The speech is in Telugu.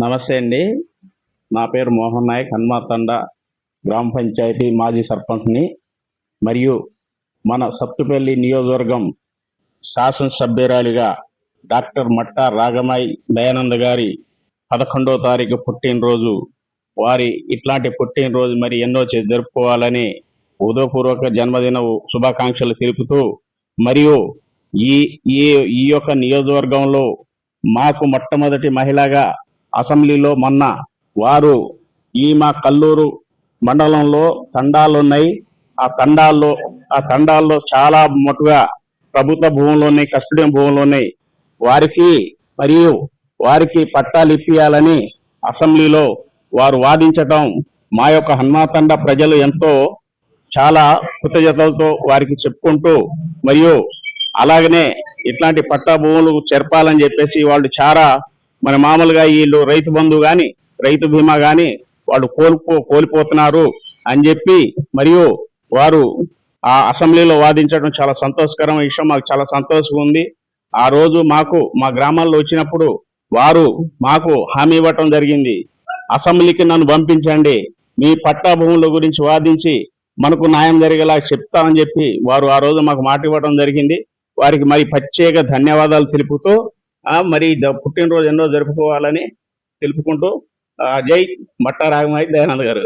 నమస్తే అండి. నా పేరు మోహన్ నాయక్ హనుమాతండ గ్రామ పంచాయతీ మాజీ సర్పంచ్ని. మరియు మన సత్తుపల్లి నియోజకవర్గం శాసనసభ్యురాలిగా డాక్టర్ మట్టా రాగమాయి దయానంద గారి పదకొండవ తారీఖు పుట్టినరోజు వారి ఇట్లాంటి పుట్టినరోజు మరి ఎన్నో జరుపుకోవాలని ఉదయపూర్వక జన్మదిన శుభాకాంక్షలు తెలుపుతూ మరియు ఈ ఈ ఈ యొక్క నియోజకవర్గంలో మాకు మొట్టమొదటి మహిళగా అసెంబ్లీలో మొన్న వారు ఈ మా కల్లూరు మండలంలో తండాలు ఉన్నాయి. ఆ తండాల్లో ఆ తండాల్లో చాలా మటుగా ప్రభుత్వ భూములు ఉన్నాయి కస్టడీ భూములు ఉన్నాయి. వారికి మరియు వారికి పట్టాలు ఇప్పియాలని అసెంబ్లీలో వారు వాదించటం మా యొక్క హనుమాతండ ప్రజలు ఎంతో చాలా కృతజ్ఞతలతో వారికి చెప్పుకుంటూ మరియు అలాగనే ఇట్లాంటి పట్టా భూములు చెరపాలని చెప్పేసి వాళ్ళు చాలా మరి మామూలుగా వీళ్ళు రైతు బంధు గాని రైతు బీమా గాని వాళ్ళు కోల్పో కోల్పోతున్నారు అని చెప్పి మరియు వారు ఆ అసెంబ్లీలో వాదించడం చాలా సంతోషకరం విషయం. మాకు చాలా సంతోషంగా ఉంది. ఆ రోజు మాకు మా గ్రామాల్లో వచ్చినప్పుడు వారు మాకు హామీ ఇవ్వటం జరిగింది. అసెంబ్లీకి నన్ను పంపించండి. మీ పట్టా భూముల గురించి వాదించి మనకు న్యాయం జరిగేలా చెప్తానని చెప్పి వారు ఆ రోజు మాకు మాట ఇవ్వడం జరిగింది. వారికి మరి ప్రత్యేక ధన్యవాదాలు తెలుపుతూ మరి పుట్టినరోజు ఎన్నో జరుపుకోవాలని తెలుపుకుంటూ జై మట్టా రాగమై దయానంద్ గారు.